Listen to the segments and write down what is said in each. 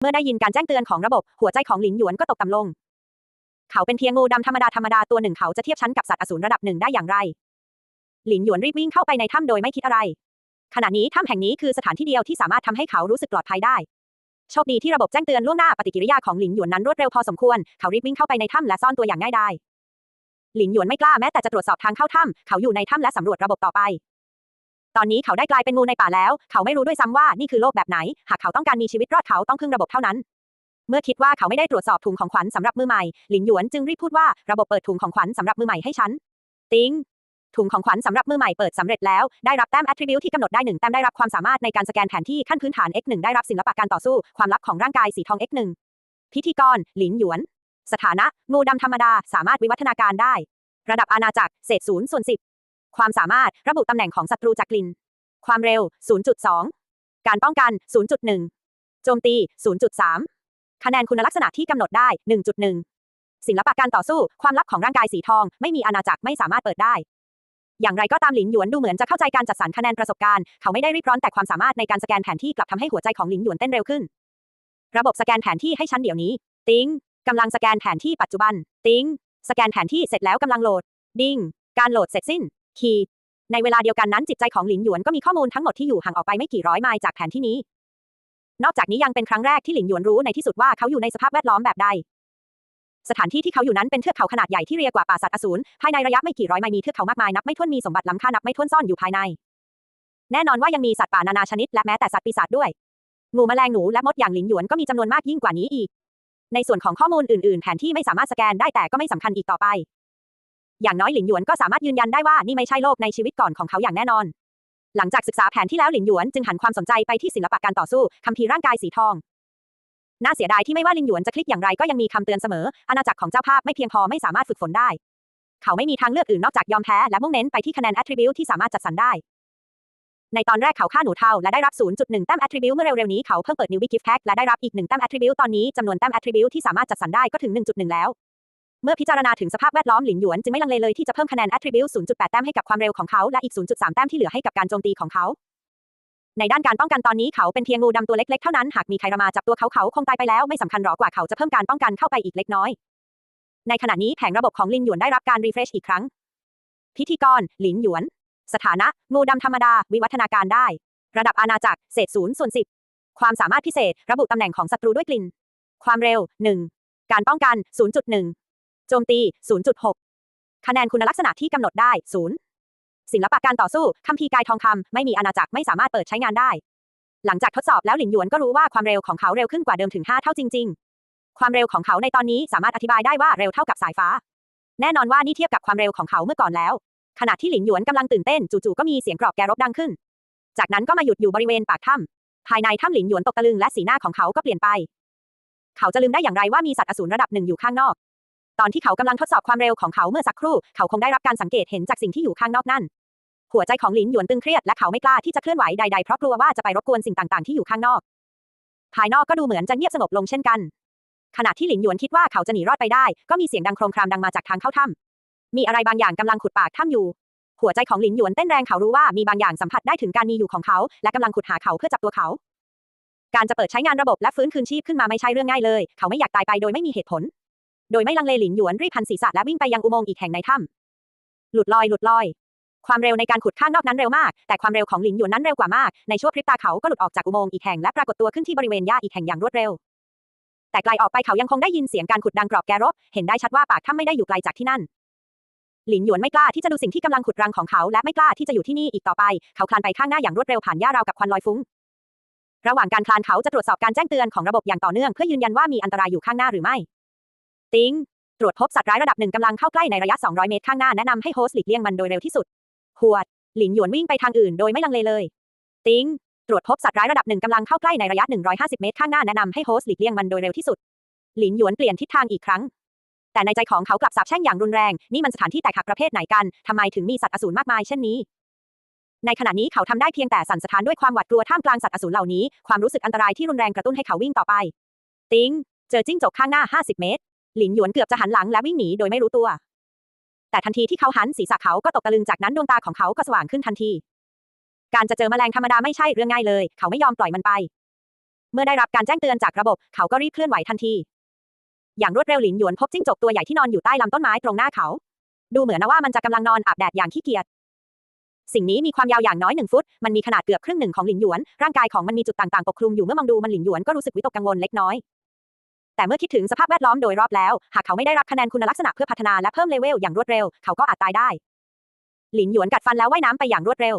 เมื่อได้ยินการแจ้งเตือนของระบบ หัวใจของหลินหยวนก็ตกต่ำลง เขาเป็นเพียงงูดำธรรมดาธรรมดาตัวหนึ่งเขาจะเทียบชั้นกับสัตว์อสูรระดับหนึ่งได้อย่างไร หลินหยวนรีบวิ่งเข้าไปในถ้ำโดยไม่คิดอะไร ขณะนี้ถ้ำแห่งนี้คือสถานที่เดียวที่สามารถทำให้เขารู้สึกปลอดภัยได้ โชคดีที่ระบบแจ้งเตือนล่วงหน้าปฏิกิริยาของหลินหยวนนั้นรวดเร็วพอสมควร เขารีบวิ่งเข้าไปในถ้ำและซ่อนตัวอย่างง่ายดายหลินหยวนไม่กล้าแม้แต่จะตรวจสอบทางเข้าถ้ำเขาอยู่ในถ้ำและสำรวจระบบต่อไป ตอนนี้เขาได้กลายเป็นงูในป่าแล้ว เขาไม่รู้ด้วยซ้ำว่านี่คือโลกแบบไหน หากเขาต้องการมีชีวิตรอดเขาต้องพึ่งระบบเท่านั้น เมื่อคิดว่าเขาไม่ได้ตรวจสอบถุงของขวัญสำหรับมือใหม่หลินหยวนจึงรีบพูดว่าระบบเปิดถุงของขวัญสำหรับมือใหม่ให้ฉันติ้งถุงของขวัญสำหรับมือใหม่เปิดสำเร็จแล้ว ได้รับแต้ม attribute ที่กำหนดได้หนึ่งแต้มได้รับความสามารถในการสแกนแผนที่ขั้นพื้นฐาน x1 ได้รับศิลปะการต่อสู้ ความลับของร่างกายสีทอง x1 พิธีกร หลินหยวน สถานะ งูดำธรรมดา สามารถวิวัฒนาการได้ ระดับอาณาจักร เศษศูนย์ส่วนสิบ ความสามารถระบุตำแหน่งของศัตรูจากกลิ่น ความเร็ว 0.2 การป้องกัน 0.1 โจมตี 0.3 คะแนนคุณลักษณะที่กำหนดได้ 1.1 ศิลปะการต่อสู้ ความลับของร่างกายสีทอง ไม่มีอาณาจักรไม่สามารถเปิดได้ อย่างไรก็ตามหลินหยวนดูเหมือนจะเข้าใจการจัดสรรคะแนนประสบการณ์ เขาไม่ได้รีบร้อนแต่ความสามารถในการสแกนแผนที่กลับทำให้หัวใจของหลินหยวนเต้นเร็วขึ้น ระบบสแกนแผนที่ให้ฉันเดี๋ยวนี้ ติ้งกำลังสแกนแผนที่ปัจจุบัน ติ้งสแกนแผนที่เสร็จแล้วกำลังโหลด ดิ้ง การโหลดเสร็จสิ้น คีในเวลาเดียวกันนั้นจิตใจของหลินหยวนก็มีข้อมูลทั้งหมดที่อยู่ห่างออกไปไม่กี่ร้อยไมล์จากแผนที่นี้ นอกจากนี้ยังเป็นครั้งแรกที่หลินหยวนรู้ในที่สุดว่าเขาอยู่ในสภาพแวดล้อมแบบใด สถานที่ที่เขาอยู่นั้นเป็นเทือกเขาขนาดใหญ่ที่เรียกว่าป่าสัตว์อสูรภายในระยะไม่กี่ร้อยไมล์มีเทือกเขามากมายนับไม่ถ้วนมีสมบัติล้ำค่านับไม่ถ้วนซ่อนอยู่ภายใน แน่นอนว่ายังมีสัตว์ป่านานาชนิดและแม้แต่สัตว์ปีศาจด้วยงูแมลงหนูและมดอย่างหลินหยวนก็มีจำนวนมากยิ่งกว่านี้อีก ในส่วนของข้อมูลอื่น ๆ แผนที่ไม่สามารถสแกนได้แต่ก็ไม่สำคัญอีกต่อไป อย่างน้อยหลินหยวนก็สามารถยืนยันได้ว่านี่ไม่ใช่โลกในชีวิตก่อนของเขาอย่างแน่นอน หลังจากศึกษาแผนที่แล้วหลินหยวนจึงหันความสนใจไปที่ศิลปะการต่อสู้คัมภีร์ร่างกายสีทอง น่าเสียดายที่ไม่ว่าลินหยวนจะคลิกอย่างไรก็ยังมีคำเตือนเสมอ อาณาจักรของเจ้าภาพไม่เพียงพอไม่สามารถฝึกฝนได้ เขาไม่มีทางเลือกอื่นนอกจากยอมแพ้และมุ่งเน้นไปที่คะแนน attribute ที่สามารถจัดสรรได้ในตอนแรกเขาฆ่าหนูเทาและได้รับ 0.1 แต้ม attribute เมื่อเร็วๆนี้เขาเพิ่งเปิด new big gift pack และได้รับอีก 1 แต้ม attribute ตอนนี้จำนวนแต้ม attribute ที่สามารถจัดสรรได้ก็ถึง 1.1 แล้ว เมื่อพิจารณาถึงสภาพแวดล้อมหลินหยวนจึงไม่ลังเลเลยที่จะเพิ่มคะแนน attribute 0.8 แต้มให้กับความเร็วของเขาและอีก 0.3 แต้มที่เหลือให้กับการโจมตีของเขา ในด้านการป้องกันตอนนี้เขาเป็นเพียงงูดำตัวเล็กๆเท่านั้นหากมีใครมาจับตัวเขาเขาคงตายไปแล้วไม่สำคัญหรอกกว่าเขาจะเพิ่มการป้องกันเข้าไปอีกเล็กน้อย ในขณะนี้แผงระบบของลินหยวนได้รับการรีเฟรชอีกครั้ง พิธีกรหลินหยวน สถานะ งูดำธรรมดา วิวัฒนาการได้ ระดับอาณาจักรเศษศูนย์ส่วนสิบความสามารถพิเศษ ระบุตำแหน่งของศัตรูด้วยกลิ่น ความเร็ว 1 การป้องกัน 0.1 โจมตี 0.6 คะแนนคุณลักษณะที่กำหนดได้ 0 ศิลปะการต่อสู้คัมภีร์กายทองคำไม่มีอาณาจักรไม่สามารถเปิดใช้งานได้ หลังจากทดสอบแล้วหลินหยวนก็รู้ว่าความเร็วของเขาเร็วขึ้นกว่าเดิมถึง 5 เท่าจริง ๆ ความเร็วของเขาในตอนนี้สามารถอธิบายได้ว่าเร็วเท่ากับสายฟ้า แน่นอนว่านี่เทียบกับความเร็วของเขาเมื่อก่อนแล้ว ขณะที่หลินหยวนกำลังตื่นเต้นจู่ๆก็มีเสียงกรอบแกรบดังขึ้น จากนั้นก็มาหยุดอยู่บริเวณปากถ้ำภายในถ้ำหลินหยวนตกตะลึงและสีหน้าของเขาก็เปลี่ยนไป เขาจะลืมได้อย่างไรว่ามีสัตว์อสูรระดับหนึ่งอยู่ข้างนอก ตอนที่เขากำลังทดสอบความเร็วของเขาเมื่อสักครู่ เขาคงได้รับการสังเกตเห็นจากสิ่งที่อยู่ข้างนอกนั่น หัวใจของหลินหยวนตึงเครียดและเขาไม่กล้าที่จะเคลื่อนไหวใดๆเพราะกลัวว่าจะไปรบกวนสิ่งต่างๆที่อยู่ข้างนอก ภายนอกก็ดูเหมือนจะเงียบสงบลงเช่นกัน ขณะที่หลินหยวนคิดว่าเขาจะหนีรอดไปได้ ก็มีเสียงดังโครมครามดังมาจากทางเข้าถ้ำมีอะไรบางอย่างกำลังขุดปากถ้ำอยู่ หัวใจของหลินหยวนเต้นแรงเขารู้ว่ามีบางอย่างสัมผัสได้ถึงการมีอยู่ของเขาและกำลังขุดหาเขาเพื่อจับตัวเขา การจะเปิดใช้งานระบบและฟื้นคืนชีพขึ้นมาไม่ใช่เรื่องง่ายเลย เขาไม่อยากตายไปโดยไม่มีเหตุผล โดยไม่ลังเลหลินหยวนรีบพันศีรษะและวิ่งไปยังอุโมงค์อีกแห่งในถ้ำหลุดลอยหลุดลอย ความเร็วในการขุดข้างนอกนั้นเร็วมาก แต่ความเร็วของหลินหยวนนั้นเร็วกว่ามาก ในชั่วพริบตาเขาก็หลุดออกจากอุโมงค์อีกแห่งและปรากฏตัวขึ้นที่บริเวณหญ้าอีกแห่งอย่างรวดเร็ว แต่ไกลออกไปเขายังคงได้ยินเสียงการขุดดังกรอบแกรบเห็นได้ชัดว่าปากถ้ำไม่ได้อยู่ไกลจากที่นั่นหลินหยวนไม่กล้าที่จะดูสิ่งที่กำลังขุดรังของเขาและไม่กล้าที่จะอยู่ที่นี่อีกต่อไป เขาคลานไปข้างหน้าอย่างรวดเร็วผ่านหญ้าราวกับควันลอยฟุ้ง ระหว่างการคลานเขาจะตรวจสอบการแจ้งเตือนของระบบอย่างต่อเนื่องเพื่อยืนยันว่ามีอันตรายอยู่ข้างหน้าหรือไม่ ติ้งตรวจพบสัตว์ร้ายระดับหนึ่งกำลังเข้าใกล้ในระยะ 200 เมตรข้างหน้าแนะนำให้โฮสต์หลีกเลี่ยงมันโดยเร็วที่สุด หวด หลินหยวนวิ่งไปทางอื่นโดยไม่ลังเลเลย ติ้งตรวจพบสัตว์ร้ายระดับหนึ่งกำลังเข้าใกล้ในระยะ 150 เมตรข้างหน้าแนะนำให้โฮสต์หลีกเลี่ยงมันโดยเร็วที่สุด หลินหยวนเปลี่ยนทิศทางอีกครั้ง แต่ในใจของเขากลับสาบแช่งอย่างรุนแรง นี่มันสถานที่แตกหักประเภทไหนกันทำไมถึงมีสัตว์อสูรมากมายเช่นนี้ ในขณะนี้เขาทำได้เพียงแต่สั่นสะท้านด้วยความหวาดกลัวท่ามกลางสัตว์อสูรเหล่านี้ ความรู้สึกอันตรายที่รุนแรงกระตุ้นให้เขาวิ่งต่อไป ติ้งเจอจิ้งจกข้างหน้า 50 เมตร หลินหยวนเกือบจะหันหลังและวิ่งหนีโดยไม่รู้ตัว แต่ทันทีที่เขาหันศีรษะเขาก็ตกตะลึงจากนั้นดวงตาของเขาก็สว่างขึ้นทันที การจะเจอแมลงธรรมดาไม่ใช่เรื่องง่ายเลย เขาไม่ยอมปล่อยมันไป เมื่อได้รับการแจ้งเตือนจากระบบ เขาก็รีบเคลื่อนไหวทันที อย่างรวดเร็วหลินหยวนพบจิ้งจกตัวใหญ่ที่นอนอยู่ใต้ลำต้นไม้ตรงหน้าเขา ดูเหมือนนะว่ามันจะกำลังนอนอาบแดดอย่างขี้เกียจสิ่งนี้มีความยาวอย่างน้อยหนึ่งฟุต มันมีขนาดเกือบครึ่งหนึ่งของหลินหยวน ร่างกายของมันมีจุดต่างๆ ปกคลุมอยู่เมื่อมองดูมันหลินหยวนก็รู้สึกวิตกกังวลเล็กน้อย แต่เมื่อคิดถึงสภาพแวดล้อมโดยรอบแล้ว หากเขาไม่ได้รับคะแนนคุณลักษณะเพื่อพัฒนาและเพิ่มเลเวลอย่างรวดเร็ว เขาก็อาจตายได้ หลินหยวนกัดฟันแล้วว่ายน้ำไปอย่างรวดเร็ว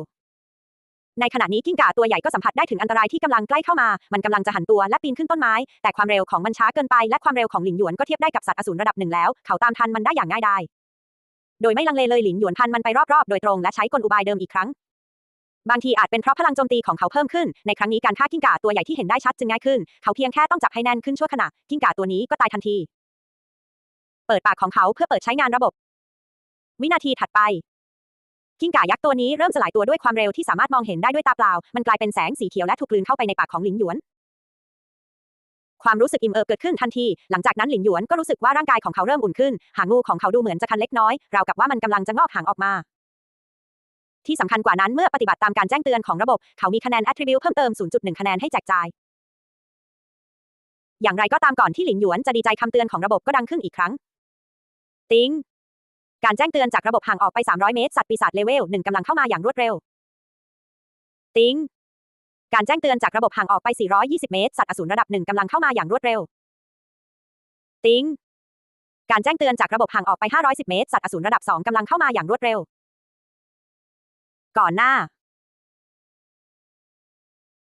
ในขณะนี้กิ้งก่าตัวใหญ่ก็สัมผัสได้ถึงอันตรายที่กำลังใกล้เข้ามา มันกำลังจะหันตัวและปีนขึ้นต้นไม้ แต่ความเร็วของมันช้าเกินไปและความเร็วของหลินหยวนก็เทียบได้กับสัตว์อสูรระดับหนึ่งแล้ว เขาตามทันมันได้อย่างง่ายดายโดยไม่ลังเลเลยหลินหยวนพันมันไปรอบๆ โดยตรงและใช้กลอุบายเดิมอีกครั้ง บางทีอาจเป็นเพราะพลังโจมตีของเขาเพิ่มขึ้น ในครั้งนี้การฆ่ากิ้งก่าตัวใหญ่ที่เห็นได้ชัดจึงง่ายขึ้น เขาเพียงแค่ต้องจับให้แน่นขึ้นชั่วขณะ กิ้งก่าตัวนี้ก็ตายทันที เปิดปากของเขาเพื่อเปิดใช้งานระบบ วินาทีถัดไป กิ้งก่ายักษ์ตัวนี้เริ่มสลายตัวด้วยความเร็วที่สามารถมองเห็นได้ด้วยตาเปล่า มันกลายเป็นแสงสีเขียวและถูกกลืนเข้าไปในปากของหลินหยวน ความรู้สึกอิ่มเอิบเกิดขึ้นทันที หลังจากนั้นหลินหยวนก็รู้สึกว่าร่างกายของเขาเริ่มอุ่นขึ้น หางงูของเขาดูเหมือนจะคันเล็กน้อย ราวกับว่ามันกำลังจะงอกหางออกมา ที่สำคัญกว่านั้นเมื่อปฏิบัติตามการแจ้งเตือนของระบบ เขามีคะแนน attribute เพิ่มเติม 0.1 คะแนนให้แจกจ่าย อย่างไรก็ตามก่อนที่หลินหยวนจะดีใจคำเตือนของระบบก็ดังขึ้นอีกครั้ง ติงการแจ้งเตือนจากระบบห่างออกไป 300 เมตร สัตว์ปีศาจเลเวล1กำลังเข้ามาอย่างรวดเร็ว ติงการแจ้งเตือนจากระบบห่างออกไป 420 เมตร สัตว์อสูรระดับ1กำลังเข้ามาอย่างรวดเร็ว ติงการแจ้งเตือนจากระบบห่างออกไป 510 เมตร สัตว์อสูรระดับ2กำลังเข้ามาอย่างรวดเร็ว ก่อนหน้า